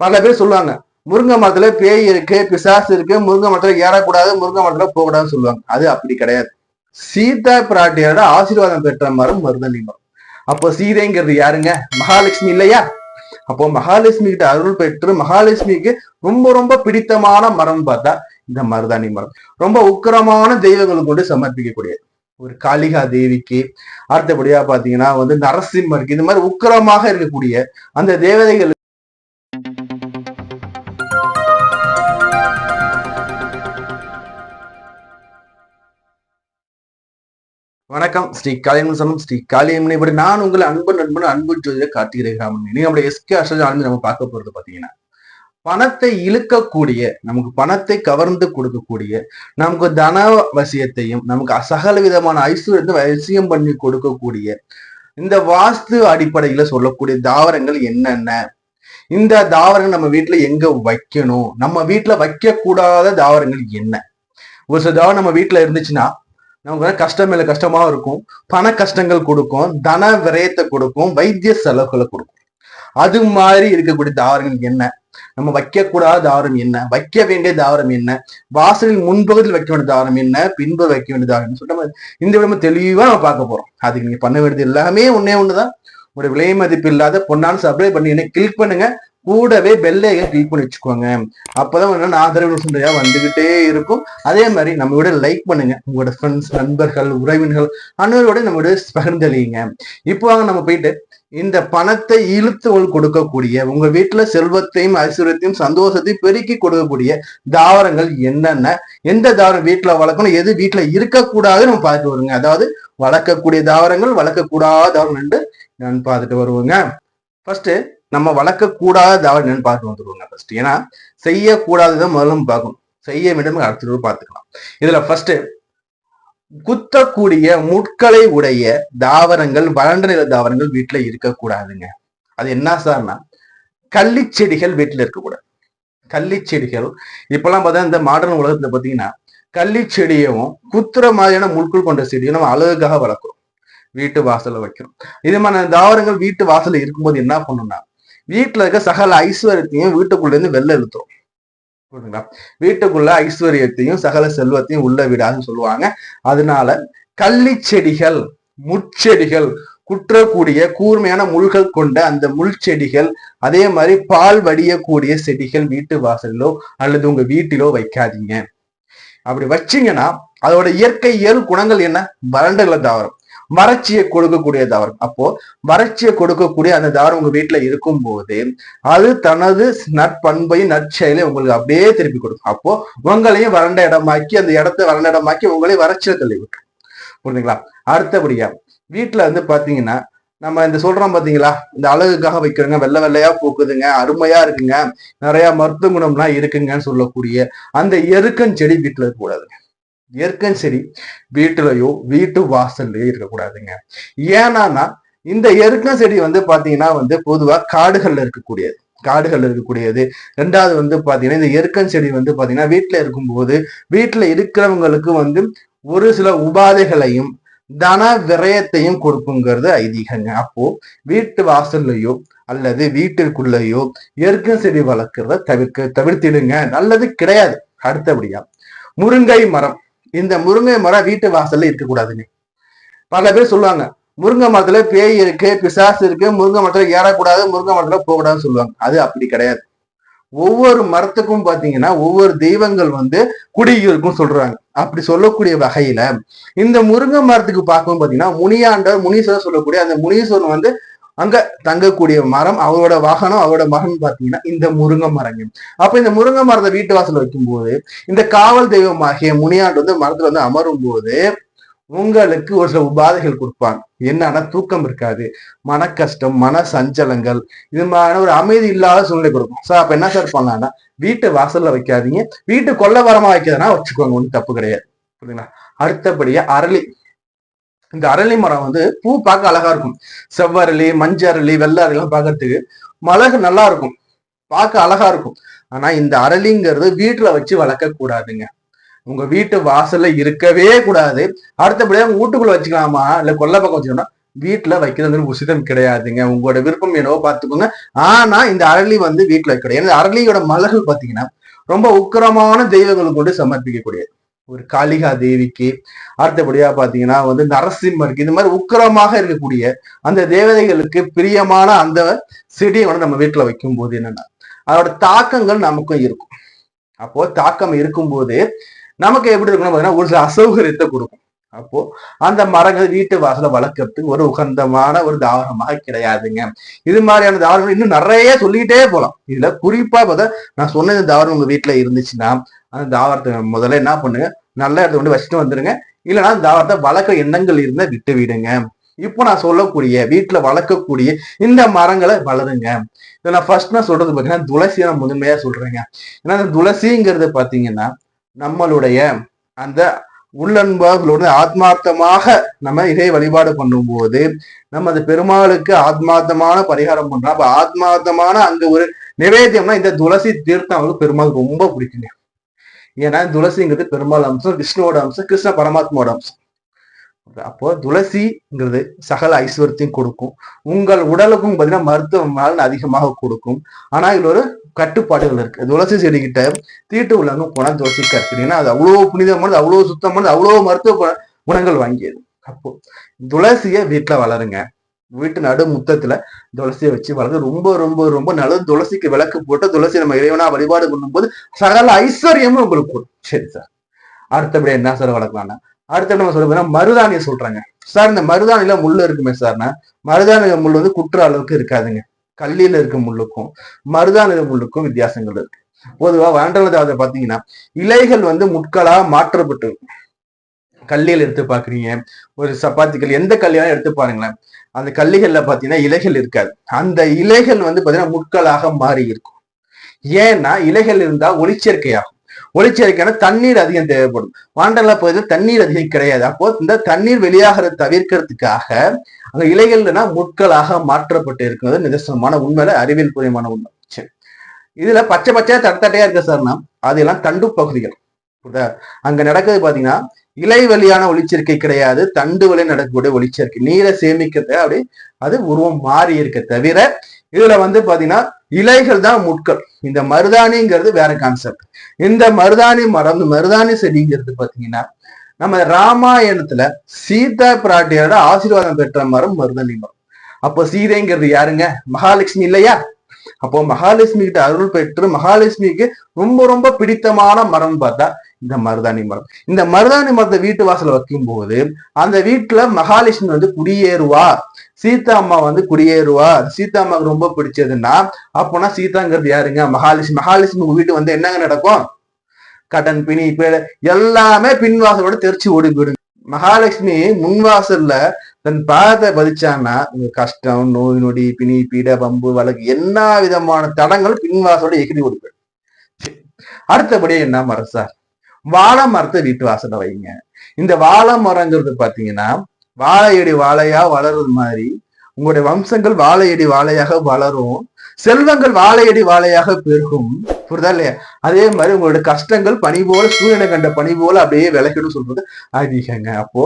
பல பேர் சொல்லுவாங்க முருங்கை மரத்துல பேய் இருக்கு பிசாசு இருக்கு முருங்கை மரத்துல ஏறக்கூடாது முருங்கை மரத்துல போகக்கூடாதுன்னு சொல்லுவாங்க. அது அப்படி கிடையாது. சீதா பிராட்டியோட ஆசீர்வாதம் பெற்ற மரம் மருதனி மரம். அப்போ சீதைங்கிறது யாருங்க? மகாலட்சுமி இல்லையா? அப்போ மகாலட்சுமி கிட்ட அருள் பெற்று மகாலட்சுமிக்கு ரொம்ப ரொம்ப பிடித்தமான மரம் பார்த்தா இந்த மருதாணி மரம். ரொம்ப உக்கிரமான தெய்வங்களுக்கு கொண்டு சமர்ப்பிக்கக்கூடியது. ஒரு காளிகா தேவிக்கு அடுத்தபடியா பாத்தீங்கன்னா வந்து நரசிம்மருக்கு இந்த மாதிரி உக்கிரமாக இருக்கக்கூடிய அந்த தேவதைகள் வணக்கம். ஸ்ரீ காளியம்மன் ஸ்ரீ காளியம்மனை இப்படி நான் உங்களை அன்பு நண்பன் அன்பு ஜோதிட கார்த்திகை ராமன் நீங்க நம்முடைய எஸ்கே அஷ்டஜ நம்ம பார்க்க போறது பாத்தீங்கன்னா பணத்தை இழுக்கக்கூடிய நமக்கு பணத்தை கவர்ந்து கொடுக்கக்கூடிய நமக்கு தன வசியத்தையும் நமக்கு அசகல விதமான ஐஸ்வர்யத்தை வசியம் பண்ணி கொடுக்கக்கூடிய இந்த வாஸ்து அடிப்படையில சொல்லக்கூடிய தாவரங்கள் என்னென்ன? இந்த தாவரங்கள் நம்ம வீட்டுல எங்க வைக்கணும்? நம்ம வீட்டுல வைக்க கூடாத தாவரங்கள் என்ன? ஒரு சில தாவரம் நம்ம வீட்டுல இருந்துச்சுன்னா நமக்கு கஷ்டம் மேல கஷ்டமா இருக்கும். பண கஷ்டங்கள் கொடுக்கும் தன விரயத்தை கொடுக்கும் வைத்திய செலவுகளை கொடுக்கும். அது மாதிரி இருக்கக்கூடிய தாவரங்கள் என்ன? நம்ம வைக்கக்கூடாத தாவரம் என்ன? வைக்க வேண்டிய தாவரம் என்ன? வாசலில் முன்பகுதியில் வைக்க வேண்டிய தாவரம் என்ன? பின்பு வைக்க வேண்டிய தாவரம் சொல்லிட்டு இந்த விடம தெளிவா நம்ம பார்க்க போறோம். அதுக்கு நீங்க பண்ண வேண்டியது எல்லாமே ஒன்னே ஒண்ணுதான். ஒரு விலை மதிப்பு இல்லாத பொண்ணான சப்ளை பண்ணி என்ன கிளிக் பண்ணுங்க. கூடவே பெல்லையை கிளிக் பண்ணி வச்சுக்கோங்க. அப்பதான் நான் ஆதரவு சுண்டையா வந்துகிட்டே இருக்கும். அதே மாதிரி நம்ம விட லைக் பண்ணுங்க. உங்களோட ஃப்ரெண்ட்ஸ் நண்பர்கள் உறவினர்கள் அனைவரோட நம்ம பகிர்ந்தளியுங்க. இப்போ வாங்க நம்ம போயிட்டு இந்த பணத்தை இழுத்து கொடுக்கக்கூடிய உங்க வீட்டுல செல்வத்தையும் ஐஸ்வர்யத்தையும் சந்தோஷத்தையும் பெருக்கி கொடுக்கக்கூடிய தாவரங்கள் என்னென்ன? எந்த தாவரம் வீட்டுல வளர்க்கணும்? எது வீட்டுல இருக்கக்கூடாதுன்னு நம்ம பார்த்துட்டு வருங்க. அதாவது வளர்க்கக்கூடிய தாவரங்கள் வளர்க்கக்கூடாத தாவரங்கள் நான் பார்த்துட்டு வருவோங்க. ஃபர்ஸ்ட் நம்ம வளர்க்கக்கூடாத தாவரம் என்னன்னு பார்த்து வந்துருவாங்க ஃபர்ஸ்ட் ஏன்னா செய்யக்கூடாததான் முதல்ல நம்ம பார்க்கணும். செய்ய வேண்டும் அடுத்த பார்த்துக்கலாம். இதுல ஃபர்ஸ்ட் குத்தக்கூடிய முட்களை உடைய தாவரங்கள் வறண்ட நில தாவரங்கள் வீட்டுல இருக்கக்கூடாதுங்க. அது என்ன சார்னா கள்ளி செடிகள் வீட்டுல இருக்கக்கூடாது. கள்ளி செடிகள் இப்பெல்லாம் பார்த்தா இந்த மாடர்ன் உலகத்துல பாத்தீங்கன்னா கள்ளி செடியும் குத்துற மாதிரியான முட்கள் கொண்ட செடியும் நம்ம அழகுக்காக வளர்க்குறோம். வீட்டு வாசல்ல வைக்கிறோம். இது மாதிரி தாவரங்கள் வீட்டு வாசல்ல இருக்கும்போது என்ன பண்ணணும்னா வீட்டுல இருக்க சகல ஐஸ்வர்யத்தையும் வீட்டுக்குள்ள இருந்து வெளில இழுத்துரும். புரியுதுங்களா? வீட்டுக்குள்ள ஐஸ்வர்யத்தையும் சகல செல்வத்தையும் உள்ள விடாதுன்னு சொல்லுவாங்க. அதனால கள்ளி செடிகள் முட்செடிகள் குற்றக்கூடிய கூர்மையான முள்கள் கொண்ட அந்த முள் செடிகள் அதே மாதிரி பால் வடியக்கூடிய செடிகள் வீட்டு வாசலிலோ அல்லது உங்க வீட்டிலோ வைக்காதீங்க. அப்படி வச்சீங்கன்னா அதோட இயற்கை இயல் குணங்கள் என்ன? வறண்டுகளை தாவரம். வறட்சியை கொடுக்கக்கூடிய தாவரம் அப்போ வறட்சியை கொடுக்கக்கூடிய அந்த தாவரம் உங்க வீட்டுல இருக்கும் போது அது தனது நட்பண்பையும் நற்செயலையும் உங்களுக்கு அப்படியே திருப்பி கொடுக்கும். அப்போ உங்களையும் வறண்ட இடமாக்கி அந்த இடத்த வறண்ட இடமாக்கி உங்களையும் வறட்சியில தள்ளி விட்டுரும் புரியுதுங்களா அடுத்தபடியா வீட்டுல வந்து பாத்தீங்கன்னா நம்ம இந்த சொல்றோம் பாத்தீங்களா இந்த அழகுக்காக வைக்கிறோங்க வெள்ளை வெள்ளையா பூக்குதுங்க அருமையா இருக்குங்க நிறைய மருத்துவ குணம்லாம் இருக்குங்கன்னு சொல்லக்கூடிய அந்த எருக்கன் செடி வீட்டுல இருக்கக்கூடாதுங்க. எருக்கன் செடி வீட்டுலயோ வீட்டு வாசல்லையோ இருக்கக்கூடாதுங்க. ஏன்னா இந்த எருக்கன் செடி வந்து பாத்தீங்கன்னா வந்து பொதுவா காடுகள்ல இருக்கக்கூடியது. காடுகள் இருக்கக்கூடியது. ரெண்டாவது வந்து பாத்தீங்கன்னா இந்த எருக்கன் செடி வந்து பாத்தீங்கன்னா வீட்டுல இருக்கும்போது வீட்டுல இருக்கிறவங்களுக்கு வந்து ஒரு சில உபாதைகளையும் தன விரயத்தையும் கொடுக்குங்கிறது ஐதீகங்க. அப்போ வீட்டு வாசல்லையோ அல்லது வீட்டிற்குள்ளேயோ எருக்க செடி வளர்க்கறத தவிர்க்க தவிர்த்திடுங்க. நல்லது கிடையாது. அடுத்தபடியா முருங்கை மரம். இந்த முருங்கை மரம் வீட்டு வாசல்ல இருக்கக்கூடாதுங்க. பல பேர் சொல்லுவாங்க முருங்கை மரத்துல பேய் இருக்கு பிசாசு இருக்கு முருங்கை மரத்துல ஏறக்கூடாது முருங்கை மரத்துல போகக்கூடாதுன்னு சொல்லுவாங்க. அது அப்படி கிடையாது. ஒவ்வொரு மரத்துக்கும் பாத்தீங்கன்னா ஒவ்வொரு தெய்வங்கள் வந்து குடியிருக்கும் சொல்றாங்க. அப்படி சொல்லக்கூடிய வகையில இந்த முருங்கை மரத்துக்கு பார்க்கும் பாத்தீங்கன்னா முனியாண்டவர் முனீஸ்வரர் சொல்லக்கூடிய அந்த முனீஸ்வரன் வந்து அங்க தங்கக்கூடிய மரம் அவரோட வாகனம் அவரோட மகன் பாத்தீங்கன்னா இந்த முருங்கை மரங்க. அப்ப இந்த முருங்கை மரத்தை வீட்டு வாசல் வைக்கும்போது இந்த காவல் தெய்வமாகிய முனியாண்டு வந்து மரத்துல வந்து அமரும் போது உங்களுக்கு ஒரு சில உபாதைகள் கொடுப்பாங்க. என்னன்னா தூக்கம் இருக்காது மன கஷ்டம் மன சஞ்சலங்கள் இது மாதிரியான ஒரு அமைதி இல்லாத சூழ்நிலை கொடுக்கும். சார் அப்ப என்ன சார் பண்ணலாம்னா வீட்டு வாசல்ல வைக்காதீங்க. வீட்டு கொல்ல வரமா வைக்கிறதுனா வச்சுக்கோங்க ஒன்றும் தப்பு கிடையாது. புரியுதுங்களா? அடுத்தபடியா அரளி. இந்த அரளி மரம் வந்து பூ பார்க்க அழகா இருக்கும். செவ்வரளி மஞ்ச அரளி வெள்ளை அரளி எல்லாம் பார்க்கறதுக்கு மலகு நல்லா இருக்கும். பார்க்க அழகா இருக்கும். ஆனா இந்த அரளிங்கிறது வீட்டுல வச்சு வளர்க்க கூடாதுங்க. உங்க வீட்டு வாசல்ல இருக்கவே கூடாது. அடுத்தபடியா உங்க வீட்டுக்குள்ள வச்சுக்கலாமா? இல்ல கொல்லை பக்கம் வச்சுக்கணும்னா வீட்டுல வைக்கிறது உசிதம் கிடையாதுங்க. உங்களோட விருப்பம் என்னவோ பார்த்துக்கோங்க. ஆனா இந்த அரளி வந்து வீட்டுல வைக்க கிடையாது அரளியோட மலர்கள் பாத்தீங்கன்னா ரொம்ப உக்கிரமான தெய்வங்களை கொண்டு சமர்ப்பிக்கக்கூடியது. ஒரு காளிகா தேவிக்கு அடுத்தபடியா பாத்தீங்கன்னா வந்து நரசிம்மருக்கு இந்த மாதிரி உக்கரமாக இருக்கக்கூடிய அந்த தேவதைகளுக்கு பிரியமான அந்த செடியை வந்து நம்ம வீட்டுல வைக்கும் போது என்னன்னா அதோட தாக்கங்கள் நமக்கும் இருக்கும். அப்போ தாக்கம் இருக்கும்போது நமக்கு எப்படி இருக்கணும் பாத்தீங்கன்னா ஒரு சில அசௌகரியத்தை கொடுக்கும். அப்போ அந்த மரங்கள் வீட்டு வாசல வளர்க்கறதுக்கு ஒரு உகந்தமான ஒரு தாவரமாக கிடையாதுங்க. இது மாதிரியான தாவரங்கள் இன்னும் நிறைய சொல்லிக்கிட்டே போகலாம் இதுல குறிப்பா பார்த்தா நான் சொன்ன இந்த தாவரம் உங்க வீட்டுல இருந்துச்சுன்னா அந்த தாவரத்தை முதல்ல என்ன பண்ணுங்க நல்ல இடத்த கொண்டு வச்சுட்டு வந்துருங்க. இல்லைன்னா அந்த தாவரத்தை வளர்க்க எண்ணங்கள் இருந்தா விட்டு விடுங்க. இப்போ நான் சொல்லக்கூடிய வீட்டுல வளர்க்கக்கூடிய இந்த மரங்களை வளருங்க. இதை நான் ஃபர்ஸ்ட் நான் சொல்றது பார்த்தீங்கன்னா துளசியை நான் முதன்மையா சொல்றேங்க. ஏன்னா அந்த துளசிங்கிறது பாத்தீங்கன்னா நம்மளுடைய அந்த உள்ளன்பர்களோடு ஆத்மார்த்தமாக நம்ம இதை வழிபாடு பண்ணும்போது நம்ம அந்த பெருமாளுக்கு ஆத்மார்த்தமான பரிகாரம் பண்றோம். அப்ப ஆத்மார்த்தமான அங்க ஒரு நிவேத்தியம்னா இந்த துளசி தீர்த்தம் அவங்களுக்கு பெருமாளுக்கு ரொம்ப பிடிக்குங்க. ஏன்னா துளசிங்கிறது பெருமாள் அம்சம் விஷ்ணுவோட அம்சம் கிருஷ்ண பரமாத்மாவோட அம்சம். அப்போ துளசிங்கிறது சகல ஐஸ்வர்யத்தையும் கொடுக்கும். உங்கள் உடலுக்கும் பார்த்தீங்கன்னா மருத்துவ அதிகமாக கொடுக்கும். ஆனா இதுல ஒரு கட்டுப்பாடுகள் இருக்கு. துளசி செடிக்கிட்ட தீட்டு உள்ளவங்க போனால் துளசி கற்கிறீங்கன்னா அது அவ்வளோ புனிதமானது அவ்வளோ சுத்தமானது அவ்வளோ மருத்துவ குணங்கள் வாங்கியது. அப்போ துளசியை வீட்டில் வளருங்க. வீட்டு நடு முத்தத்துல துளசியை வச்சு வளர்ந்து ரொம்ப ரொம்ப ரொம்ப நல்லது துளசிக்கு விளக்கு போட்டு துளசி நம்ம இறைவனா வழிபாடு பண்ணும்போது சகல ஐஸ்வர்யமும் உங்களுக்கு வரும். சரி சார் அடுத்தபடி என்ன சார் வளர்க்கலாம்னா? அடுத்த நம்ம சொல்ல மருதாணியை சொல்றாங்க. சார் இந்த மருதாணில முள்ளு இருக்குமே சார்னா மருதாணி முள் வந்து குற்ற அளவுக்கு இருக்காதுங்க. கல்லியில் இருக்க முள்ளுக்கும் மருதாணி முள்ளுக்கும் வித்தியாசங்கள் இருக்கு. பொதுவாக வாண்டலதாவது பார்த்தீங்கன்னா இலைகள் வந்து முட்களா மாற்றப்பட்டு கல்லியில் எடுத்து பார்க்குறீங்க ஒரு சப்பாத்திகள் எந்த கல்லியாலும் எடுத்து பாருங்களேன். அந்த கல்லிகள்ல பார்த்தீங்கன்னா இலைகள் இருக்காது. அந்த இலைகள் வந்து பார்த்தீங்கன்னா முட்களாக மாறி இருக்கும். ஏன்னா இலைகள் இருந்தால் ஒளிச்சேர்க்கையாகும். ஒளிச்சேர்க்கைனா தண்ணீர் அதிகம் தேவைப்படும். வாண்டர்லா பகுதியில் தண்ணீர் அதிகம் கிடையாது. அப்போ இந்த தண்ணீர் வெளியாகிறத தவிர்க்கிறதுக்காக அங்க இலைகள்னா முட்களாக மாற்றப்பட்டு இருக்கிறது நிதர்சனமான உண்மையில அறிவியல் பூர்வமான உண்மை. சரி. இதுல பச்சை பச்சையா தட்டத்தட்டையா இருக்க சார்னா அதெல்லாம் தண்டு பகுதிகள். புரியுதா? அங்க நடக்குது பாத்தீங்கன்னா இலை வழியான ஒளிச்சேர்க்கை கிடையாது. தண்டு வழி நடக்கக்கூடிய ஒளிச்சேர்க்கை. நீரை சேமிக்கிறத அப்படி அது உருவம் மாறி இருக்க தவிர இதுல வந்து பாத்தீங்கன்னா இலைகள் தான் முட்கள். இந்த மருதாணிங்கிறது வேற கான்செப்ட் இந்த மருதாணி மரம் மருதாணி செடிங்கிறது பாத்தீங்கன்னா நம்ம ராமாயணத்துல சீதா பிராட்டியோட ஆசீர்வாதம் பெற்ற மரம் மருதாணி மரம். அப்போ சீதைங்கிறது யாருங்க? மகாலட்சுமி இல்லையா? அப்போ மகாலட்சுமி கிட்ட அருள் பெற்று மகாலட்சுமிக்கு ரொம்ப ரொம்ப பிடித்தமான மரம் பார்த்தா இந்த மருதாணி மரம். இந்த மருதாணி மரத்தை வீட்டு வாசல்ல வைக்கும்போது அந்த வீட்டுல மகாலட்சுமி வந்து குடியேறுவா. சீதா அம்மா வந்து குடியேறுவா சீதா அம்மாவுக்கு ரொம்ப பிடிச்சதுன்னா அப்போனா சீதாங்கிறது யாருங்க? மகாலட்சுமி. மகாலட்சுமி உங்க வீட்டு வந்து என்னங்க நடக்கும்? கடன் பிணி எல்லாமே பின்வாசலோட தெரிச்சு ஓடி போயிடுங்க. மகாலட்சுமி முன்வாசல்ல தன் பாதத்தை பதிச்சான்னா உங்க கஷ்டம் நோய் நொடி பிணி பீட பம்பு வழக்கு எல்லா விதமான தடங்களும் பின்வாசலோட எகிரி ஓடி போயிடும். சரி. என்ன மரம் சார் வாழை மரத்தை வீட்டு வாசல்ல வைங்க. இந்த வாழை மரங்கிறது பாத்தீங்கன்னா வாழையடி வாழையா வளர்றது மாதிரி. உங்களுடைய வம்சங்கள் வாழையடி வாழையாக வளரும். செல்வங்கள் வாழையடி வாழையாக பெருகும். புரிதா இல்லையா? அதே மாதிரி உங்களுடைய கஷ்டங்கள் பனி போல சூரியனை கண்ட பனி போல அப்படியே விளக்கிடும் சொல்றது அதிகங்க அப்போ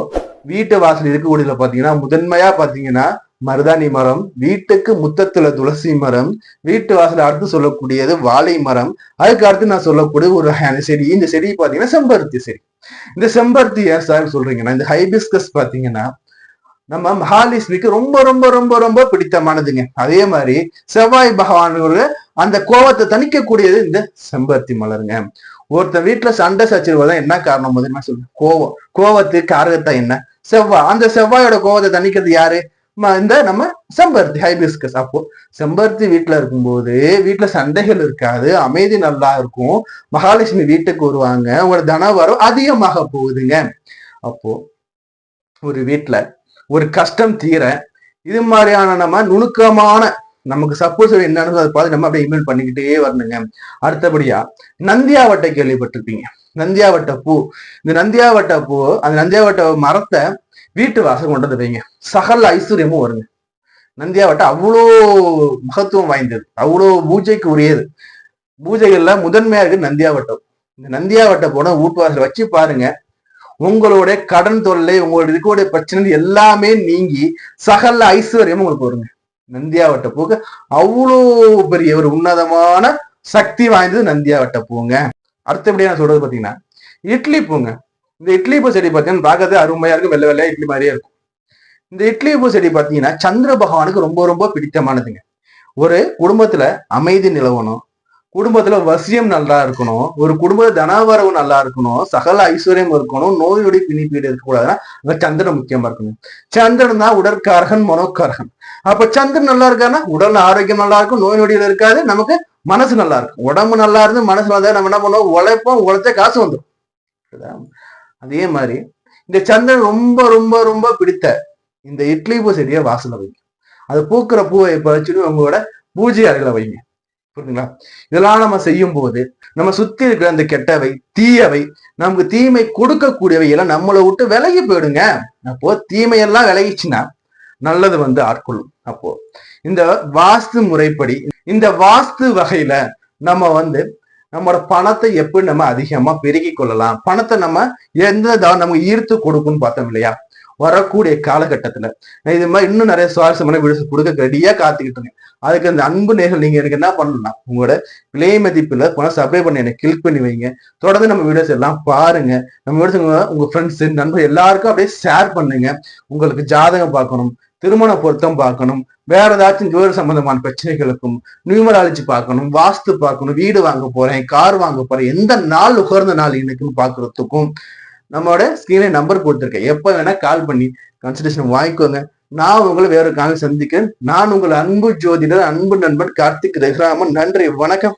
வீட்டு வாசல் இருக்கக்கூடியதுல பாத்தீங்கன்னா முதன்மையா பாத்தீங்கன்னா மருதாணி மரம் வீட்டுக்கு முத்தத்துல துளசி மரம் வீட்டு வாசல் அடுத்து சொல்லக்கூடியது வாழை மரம். அதுக்கு அடுத்து நான் சொல்லக்கூடிய ஒரு செடி. இந்த செடி பாத்தீங்கன்னா செம்பருத்தி செடி. இந்த செம்பருத்தி ஏன் சார் சொல்றீங்கன்னா இந்த ஹைபிஸ்கஸ் பாத்தீங்கன்னா நம்ம மகாலட்சுமிக்கு ரொம்ப ரொம்ப ரொம்ப ரொம்ப பிடித்தமானதுங்க. அதே மாதிரி செவ்வாய் பகவானோட அந்த கோவத்தை தணிக்கக்கூடியது இந்த செம்பருத்தி மலருங்க. ஒருத்தர் வீட்டுல சண்டை சச்சிருவதான் என்ன காரணம் முதல்ல சொல்லுங்க. கோவம் கோவத்துக்கு காரகத்தா என்ன? செவ்வாய் அந்த செவ்வாயோட கோவத்தை தணிக்கிறது யாரு? இந்த நம்ம செம்பருத்தி ஹைபிஸ்கஸ் அப்போ செம்பருத்தி வீட்டுல இருக்கும்போது வீட்டுல சண்டைகள் இருக்காது அமைதி நல்லா இருக்கும். மகாலட்சுமி வீட்டுக்கு வருவாங்க உங்களோட தன வரம் அதிகமாக போகுதுங்க. அப்போ ஒரு வீட்டுல ஒரு கஷ்டம் தீர இது மாதிரியான நம்ம நுணுக்கமான நமக்கு சப்போஸ் என்னன்னு அதை பார்த்து நம்ம அப்படியே இமெயில் பண்ணிக்கிட்டே வரணுங்க. அடுத்தபடியா நந்தியாவட்டை கேள்விப்பட்டிருப்பீங்க. நந்தியாவட்ட பூ. இந்த நந்தியாவட்ட பூ அந்த நந்தியாவட்ட மரத்தை வீட்டு வாசல் கொண்டு வந்து வைங்க. சகல ஐஸ்வர்யமும் வருங்க. நந்தியாவட்டம் அவ்வளோ மகத்துவம் வாய்ந்தது. அவ்வளோ பூஜைக்கு உரியது பூஜைகள்ல முதன்மையா இருக்கு நந்தியாவட்டம். இந்த நந்தியாவட்டை போன வீட்டுவாசல் வச்சு பாருங்க. உங்களுடைய கடன் தொல்லை உங்களுடைய இருக்கக்கூடிய பிரச்சனை எல்லாமே நீங்கி சகல ஐஸ்வர்யம் உங்களுக்கு வருங்க. நந்தியாவட்ட பூக்கு அவ்வளோ பெரிய ஒரு உன்னதமான சக்தி வாய்ந்தது நந்தியாவட்ட பூங்க. அடுத்தபடியா நான் சொல்றது பாத்தீங்கன்னா இட்லி பூங்க. இந்த இட்லி பூ செடி பார்த்தீங்கன்னா பார்க்கறது அருமையா இருக்கும் வெள்ளை வெள்ளையா இட்லி மாதிரியே இருக்கும். இந்த இட்லி பூ செடி பார்த்தீங்கன்னா சந்திர பகவானுக்கு ரொம்ப ரொம்ப பிடித்தமானதுங்க. ஒரு குடும்பத்துல அமைதி நிலவணும். குடும்பத்துல வசியம் நல்லா இருக்கணும். ஒரு குடும்ப தனவரவு நல்லா இருக்கணும். சகல ஐஸ்வர்யம் இருக்கணும். நோயுடைய பிணிப்பீடு இருக்கக்கூடாதுன்னா அந்த சந்திரன் முக்கியமா இருக்கணும். சந்திரன் தான் உடற்காரகன் மனோக்காரகன் அப்ப சந்திரன் நல்லா இருக்கான்னா உடல் ஆரோக்கியம் நல்லா இருக்கும். நோய் நொடிகள் இருக்காது நமக்கு மனசு நல்லா இருக்கும். உடம்பு நல்லா இருந்து மனசு நல்லா நம்ம என்ன பண்ணுவோம்? உழைப்போம் உழைச்ச காசு வந்துடும் அதே மாதிரி இந்த சந்திரன் ரொம்ப ரொம்ப ரொம்ப பிடித்த இந்த இட்லி பூ செடியை வாசல்ல வைங்க அது பூக்கிற பூவை இப்போ வச்சுட்டு உங்களோட பூஜை அறையில வைங்க. புரியுதுங்களா இதெல்லாம் நம்ம செய்யும் போது நம்ம சுத்தி இருக்கிற அந்த கெட்டவை தீயவை நமக்கு தீமை கொடுக்கக்கூடியவை எல்லாம் நம்மளை விட்டு விலகி போயிடுங்க. அப்போ தீமையெல்லாம் விலகிச்சுன்னா நல்லது வந்து ஆட்கொள்ளும். அப்போ இந்த வாஸ்து முறைப்படி இந்த வாஸ்து வகையில நம்ம வந்து நம்மளோட பணத்தை எப்படி நம்ம அதிகமா பெருகி கொள்ளலாம்? பணத்தை நம்ம எந்த நமக்கு ஈர்த்து கொடுக்கும்னு பார்த்தோம் இல்லையா? வரக்கூடிய காலகட்டத்துல. இது மாதிரி இன்னும் நிறைய சுவாரஸ்யமான வீடியோஸ் கொடுக்க ரெடியா காத்துக்கிட்டு இருக்கேன். அதுக்கு அந்த அன்பு நேர்கள் நீங்க எனக்கு என்ன பண்ணலாம் உங்களோட விலை மதிப்புல பணம் சப்ளை பண்ணி எனக்கு கிளிக் பண்ணி வைங்க. தொடர்ந்து நம்ம வீடியோஸ் எல்லாம் பாருங்க. நம்ம வீடியோஸ் உங்க ஃப்ரெண்ட்ஸ் நண்பர் எல்லாருக்கும் அப்படியே ஷேர் பண்ணுங்க. உங்களுக்கு ஜாதகம் பார்க்கணும். திருமண பொருத்தம் பார்க்கணும். வேற ஏதாச்சும் ஜோதி சம்பந்தமான பிரச்சனைகளுக்கும் நியூமராலஜி பார்க்கணும் வாஸ்து பார்க்கணும் வீடு வாங்க போறேன் கார் வாங்க போறேன் எந்த நாள் உகர்ந்த நாள் இன்னைக்குன்னு பாக்குறதுக்கும் நம்மளோட ஸ்கிரீனை நம்பர் கொடுத்துருக்கேன். எப்ப வேணா கால் பண்ணி கன்சல்டேஷன் வாங்கிக்கோங்க. நான் உங்களை வேற காலம் சந்திக்கிறேன். நான் உங்கள் அன்பு ஜோதிடர் அன்பு நண்பன் கார்த்திக் ரகுராமன். நன்றி வணக்கம்.